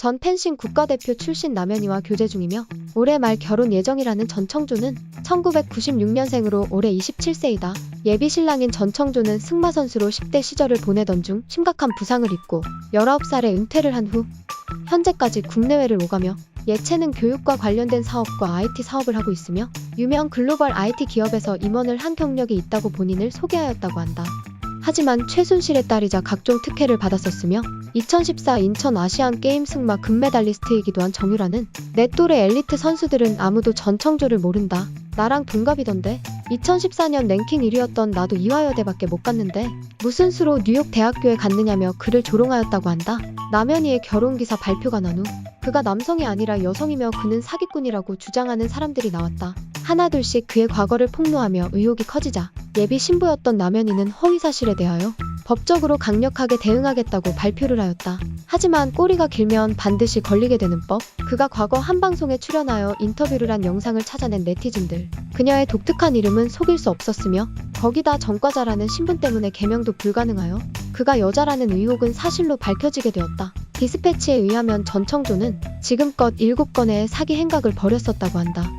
전 펜싱 국가대표 출신 남현이와 교제 중이며 올해 말 결혼 예정이라는 전청조는 1996년생으로 올해 27세이다. 예비 신랑인 전청조는 승마 선수로 10대 시절을 보내던 중 심각한 부상을 입고 19살에 은퇴를 한 후 현재까지 국내외를 오가며 예체능 교육과 관련된 사업과 IT 사업을 하고 있으며 유명 글로벌 IT 기업에서 임원을 한 경력이 있다고 본인을 소개하였다고 한다. 하지만 최순실의 딸이자 각종 특혜를 받았었으며 2014 인천 아시안 게임 승마 금메달리스트이기도 한 정유라는 내 또래 엘리트 선수들은 아무도 전청조를 모른다. 나랑 동갑이던데 2014년 랭킹 1위였던 나도 이화여대밖에 못 갔는데 무슨 수로 뉴욕 대학교에 갔느냐며 그를 조롱하였다고 한다. 남현이의 결혼 기사 발표가 난 후 그가 남성이 아니라 여성이며 그는 사기꾼이라고 주장하는 사람들이 나왔다. 하나둘씩 그의 과거를 폭로하며 의혹이 커지자 예비 신부였던 남현이는 허위 사실에 대하여 법적으로 강력하게 대응하겠다고 발표를 하였다. 하지만 꼬리가 길면 반드시 걸리게 되는 법. 그가 과거 한 방송에 출연하여 인터뷰를 한 영상을 찾아낸 네티즌들. 그녀의 독특한 이름은 속일 수 없었으며 거기다 전과자라는 신분 때문에 개명도 불가능하여 그가 여자라는 의혹은 사실로 밝혀지게 되었다. 디스패치에 의하면 전청조는 지금껏 7건의 사기 행각을 벌였었다고 한다.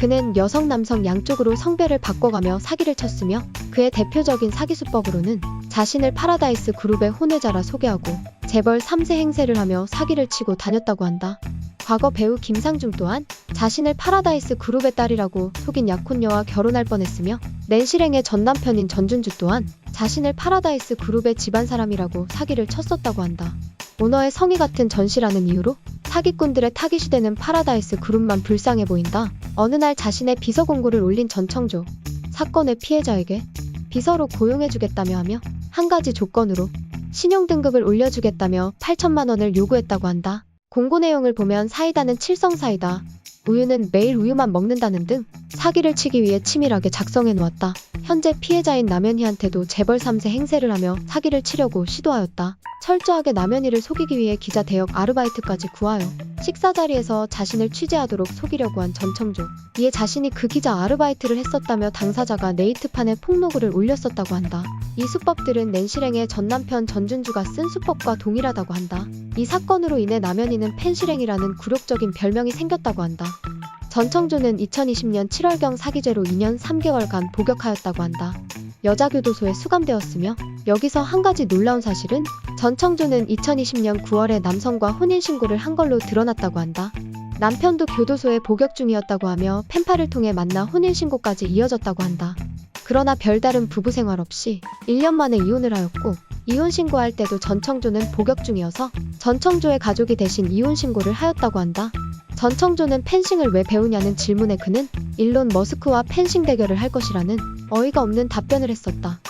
그는 여성 남성 양쪽으로 성별을 바꿔가며 사기를 쳤으며 그의 대표적인 사기 수법으로는 자신을 파라다이스 그룹의 혼외자라 소개하고 재벌 3세 행세를 하며 사기를 치고 다녔다고 한다. 과거 배우 김상중 또한 자신을 파라다이스 그룹의 딸이라고 속인 약혼녀와 결혼할 뻔했으며 낸실행의 전 남편인 전준주 또한 자신을 파라다이스 그룹의 집안 사람이라고 사기를 쳤었다고 한다. 오너의 성의 같은 전씨라는 이유로 사기꾼들의 타깃이 되는 파라다이스 그룹만 불쌍해 보인다. 어느 날 자신의 비서 공고를 올린 전청조. 사건의 피해자에게 비서로 고용해주겠다며 하며 한 가지 조건으로 신용 등급을 올려주겠다며 8천만 원을 요구했다고 한다. 공고 내용을 보면 사이다는 칠성사이다. 우유는 매일 우유만 먹는다는 등 사기를 치기 위해 치밀하게 작성해 놓았다. 현재 피해자인 남현희한테도 재벌 3세 행세를 하며 사기를 치려고 시도하였다. 철저하게 남현희를 속이기 위해 기자 대역 아르바이트까지 구하여 식사 자리에서 자신을 취재하도록 속이려고 한 전청조. 이에 자신이 그 기자 아르바이트를 했었다며 당사자가 네이트판에 폭로글을 올렸었다고 한다. 이 수법들은 낸실행의 전 남편 전준주가 쓴 수법과 동일하다고 한다. 이 사건으로 인해 남현희는 펜실행이라는 굴욕적인 별명이 생겼다고 한다. 전청조는 2020년 7월경 사기죄로 2년 3개월간 복역하였다고 한다. 여자교도소에 수감되었으며 여기서 한 가지 놀라운 사실은 전청조는 2020년 9월에 남성과 혼인신고를 한 걸로 드러났다고 한다. 남편도 교도소에 복역 중이었다고 하며 펜팔을 통해 만나 혼인신고까지 이어졌다고 한다. 그러나 별다른 부부 생활 없이 1년 만에 이혼을 하였고 이혼 신고할 때도 전청조는 복역 중이어서 전청조의 가족이 대신 이혼 신고를 하였다고 한다. 전 청조는 펜싱을 왜 배우냐는 질문에 그는 일론 머스크와 펜싱 대결을 할 것이라는 어이가 없는 답변을 했었다.